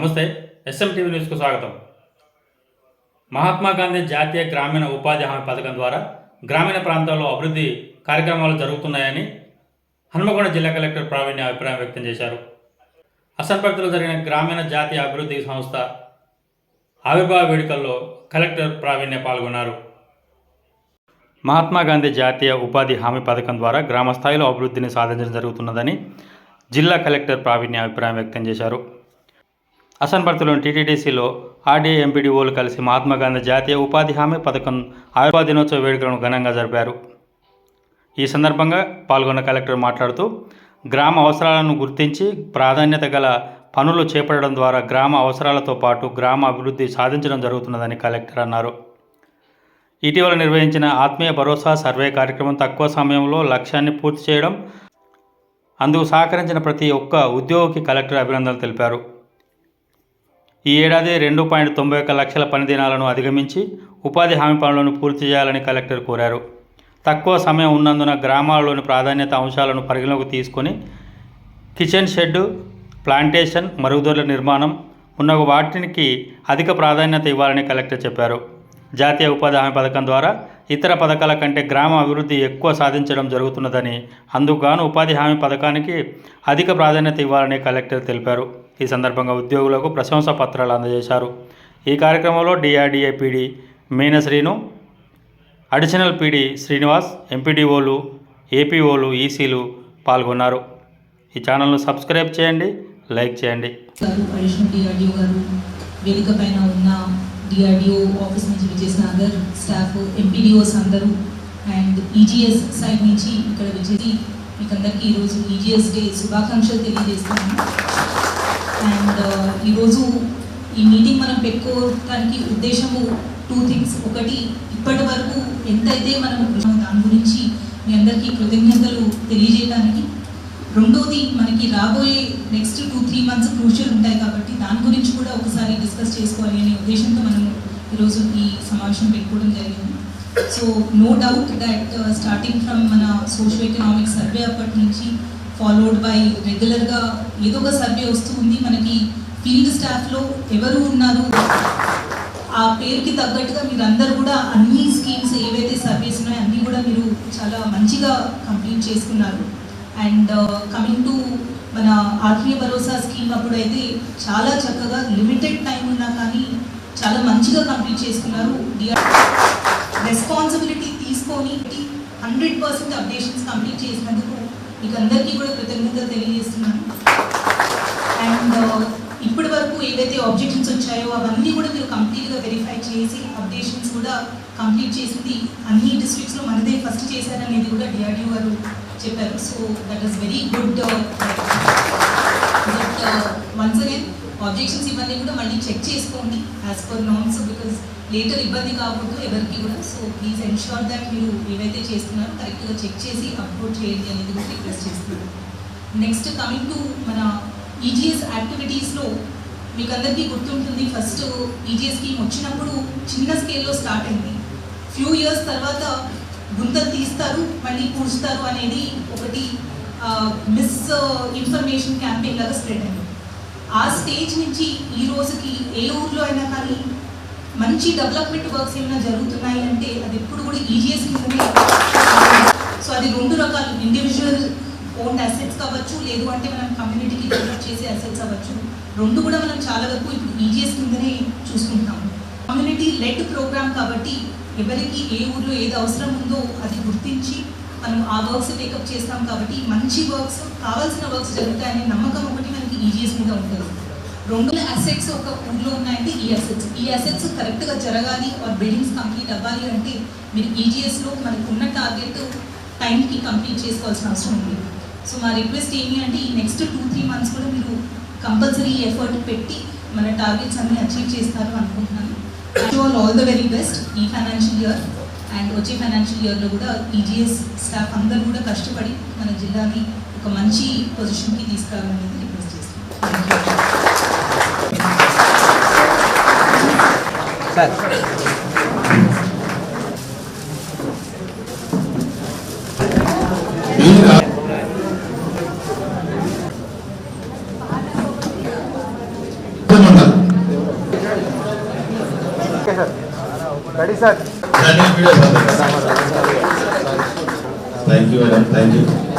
నమస్తే S M TV న్యూస్కు స్వాగతం. మహాత్మా గాంధీ జాతీయ గ్రామీణ ఉపాధి హామీ పథకం ద్వారా గ్రామీణ ప్రాంతాల్లో అభివృద్ధి కార్యక్రమాలు జరుగుతున్నాయని హనుమకొండ జిల్లా కలెక్టర్ ప్రావీణ్య అభిప్రాయం వ్యక్తం చేశారు. అసన్పర్తిలో జరిగిన గ్రామీణ జాతీయ అభివృద్ధి సంస్థ ఆవిర్భావ వేడుకల్లో కలెక్టర్ ప్రావీణ్య పాల్గొన్నారు. మహాత్మా గాంధీ జాతీయ ఉపాధి హామీ పథకం ద్వారా గ్రామ స్థాయిలో అభివృద్ధిని సాధించడం జరుగుతున్నదని జిల్లా కలెక్టర్ ప్రావీణ్య అభిప్రాయం వ్యక్తం చేశారు. అసన్పర్తిలోని టీటీడీసీలో ఆర్డీఏ ఎంపీడీఓలు కలిసి మహాత్మా గాంధీ జాతీయ ఉపాధి హామీ పథకం ఆవిర్భావ దినోత్సవ వేడుకలను ఘనంగా జరిపారు. ఈ సందర్భంగా పాల్గొన్న కలెక్టర్ మాట్లాడుతూ గ్రామ అవసరాలను గుర్తించి ప్రాధాన్యత గల పనులు చేపట్టడం ద్వారా గ్రామ అవసరాలతో పాటు గ్రామ అభివృద్ధి సాధించడం జరుగుతున్నదని కలెక్టర్ అన్నారు. ఇటీవల నిర్వహించిన ఆత్మీయ భరోసా సర్వే కార్యక్రమం తక్కువ సమయంలో లక్ష్యాన్ని పూర్తి చేయడం అందుకు సహకరించిన ప్రతి ఒక్క ఉద్యోగికి కలెక్టర్ అభినందనలు తెలిపారు. ఈ ఏడాది రెండు పాయింట్ తొంభై ఒక్క లక్షల పని దినాలను అధిగమించి ఉపాధి హామీ పనులను పూర్తి చేయాలని కలెక్టర్ కోరారు. తక్కువ సమయం ఉన్నందున గ్రామాలలోని ప్రాధాన్యత అంశాలను పరిగణలోకి తీసుకొని కిచెన్ షెడ్ ప్లాంటేషన్ మరుగుదొడ్ల నిర్మాణం ఉన్న వాటికి అధిక ప్రాధాన్యత ఇవ్వాలని కలెక్టర్ చెప్పారు. జాతీయ ఉపాధి హామీ పథకం ద్వారా ఇతర పథకాల కంటే గ్రామ అభివృద్ధి ఎక్కువ సాధించడం జరుగుతున్నదని అందుకుగాను ఉపాధి హామీ పథకానికి అధిక ప్రాధాన్యత ఇవ్వాలని కలెక్టర్ తెలిపారు. ఈ సందర్భంగా ఉద్యోగులకు ప్రశంసా పత్రాలు అందజేశారు. ఈ కార్యక్రమంలో DRDA PD Meenasrinu additional PD Srinivas ఎంపీడీఓలు ఏపీఓలు ఈసీలు పాల్గొన్నారు. ఈ ఛానల్ను సబ్స్క్రైబ్ చేయండి లైక్ చేయండి. గారు వేదిక పైన ఉన్న డిఆర్డిఓ ఆఫీస్ నుంచి విచ్చేసిన అందరు స్టాఫ్ ఎంపీడీఓస్ అందరూ అండ్ ఈజీఎస్ సైడ్ నుంచి ఇక్కడ విచ్చేసి మీకు అందరికీ ఈరోజు ఈజీఎస్ డే శుభాకాంక్షలు తెలియజేస్తున్నాను. అండ్ ఈరోజు uh, ఈ మీటింగ్ మనం పెట్టుకోవడానికి ఉద్దేశము టూ థింగ్స్ ఒకటి ఇప్పటి వరకు ఎంతైతే మనం దాని గురించి మీ అందరికీ కృతజ్ఞతలు తెలియజేయడానికి రెండోది మనకి రాబోయే next two three months crucial ఉంటాయి కాబట్టి దాని గురించి కూడా ఒకసారి డిస్కస్ చేసుకోవాలి అనే ఉద్దేశంతో మనం ఈరోజు ఈ సమావేశం పెట్టుకోవడం జరిగింది. So no doubt that starting from మన సోషల్ ఎకనామిక్ సర్వే అప్పటి నుంచి ఫాలోడ్ బై రెగ్యులర్గా ఏదో ఒక సర్వే వస్తూ ఉంది. మనకి ఫీల్డ్ స్టాఫ్లో ఎవరు ఉన్నారు? ఆ పేరుకి తగ్గట్టుగా మీరు అందరు కూడా అన్ని స్కీమ్స్ ఏవైతే సర్వీస్ ఉన్నాయో అన్నీ కూడా మీరు చాలా మంచిగా కంప్లీట్ చేసుకున్నారు. అండ్ కమింగ్ టు మన ఆత్మీయ భరోసా స్కీమ్ అప్పుడైతే చాలా చక్కగా లిమిటెడ్ టైం ఉన్నా కానీ చాలా మంచిగా కంప్లీట్ చేసుకున్నారు. రెస్పాన్సిబిలిటీ తీసుకొని హండ్రెడ్ పర్సెంట్ అప్డేషన్స్ కంప్లీట్ చేసినందుకు మీకు అందరికీ కూడా కృతజ్ఞతలు తెలియజేస్తున్నాను. అండ్ uh, ఇప్పటి వరకు ఏవైతే ఆబ్జెక్షన్స్ వచ్చాయో అవన్నీ కూడా మీరు కంప్లీట్గా వెరిఫై చేసి అప్డేషన్స్ కూడా కంప్లీట్ చేసింది అన్ని డిస్ట్రిక్ట్స్లో మనదే ఫస్ట్ చేశారనేది కూడా డిఆర్డిఓ గారు చెప్పారు. So that is very good but once again objections ఇవన్నీ కూడా మళ్ళీ చెక్ చేసుకోండి as per norms because later ఇబ్బంది కాకూడదు ఎవరికి కూడా. సో ప్లీజ్ ఎన్ష్యూర్ దట్ మీరు ఏవైతే చేస్తున్నారో కరెక్ట్గా చెక్ చేసి అప్లోడ్ చేయండి అనేది కూడా రిక్వెస్ట్ చేస్తున్నాను. నెక్స్ట్ కమింగ్ టు మన ఈజీఎస్ యాక్టివిటీస్లో మీకు అందరికీ గుర్తుంటుంది ఫస్ట్ ఈజీఎస్ స్కీమ్ వచ్చినప్పుడు చిన్న స్కేల్లో స్టార్ట్ అయింది. ఫ్యూ ఇయర్స్ తర్వాత గుంతలు తీస్తారు మళ్ళీ పూడ్స్తారు అనేది ఒకటి మిస్ ఇన్ఫర్మేషన్ క్యాంపెయిన్ లాగా స్ప్రెడ్ అయింది. ఆ స్టేజ్ నుంచి ఈ రోజుకి ఏ ఊర్లో అయినా కానీ మంచి డెవలప్మెంట్ వర్క్స్ ఏమైనా జరుగుతున్నాయి అంటే అది ఎప్పుడు కూడా ఈజీఎస్ కిందనే సో అది రెండు రకాలు. ఇండివిజువల్ ఓన్ అసెట్స్ కావచ్చు లేదు అంటే మనం కమ్యూనిటీకి డెవలప్ చేసే అసెట్స్ అవ్వచ్చు. రెండు కూడా మనం చాలా వరకు ఇప్పుడు ఈజీఎస్ కిందనే చూసుకుంటాము కమ్యూనిటీ లెడ్ ప్రోగ్రామ్ కాబట్టి ఎవరికి ఏ ఊర్లో ఏది అవసరం ఉందో అది గుర్తించి మనం ఆ వర్క్స్ టేకప్ చేస్తాం కాబట్టి మంచి వర్క్స్ కావాల్సిన వర్క్స్ జరుగుతాయనే నమ్మకం ఒకటి మనకి ఈజీఎస్ మీద ఉంటుంది. రెండు అసెట్స్ ఒక ఊర్లో ఉన్నాయంటే ఈ అసెట్స్ ఈ అసెట్స్ కరెక్ట్గా జరగాలి ఆర్ బిల్డింగ్స్ కంప్లీట్ అవ్వాలి అంటే మీరు ఈజీఎస్లో మనకు ఉన్న టార్గెట్ టైంకి కంప్లీట్ చేసుకోవాల్సిన అవసరం ఉంది. సో మా రిక్వెస్ట్ ఏంటి అంటే ఈ నెక్స్ట్ టూ త్రీ మంత్స్ కూడా మీరు కంపల్సరీ ఎఫర్ట్ పెట్టి మన టార్గెట్స్ అన్ని అచీవ్ చేస్తారు అనుకుంటున్నాను. All all the very best ఈ ఫైనాన్షియల్ ఇయర్ అండ్ వచ్చే ఫైనాన్షియల్ ఇయర్లో కూడా ఈజీఎస్ స్టాఫ్ అందరూ కూడా కష్టపడి మన జిల్లాని ఒక మంచి పొజిషన్కి తీసుకురావాలనేది Set. Thank you, Adam. Thank you.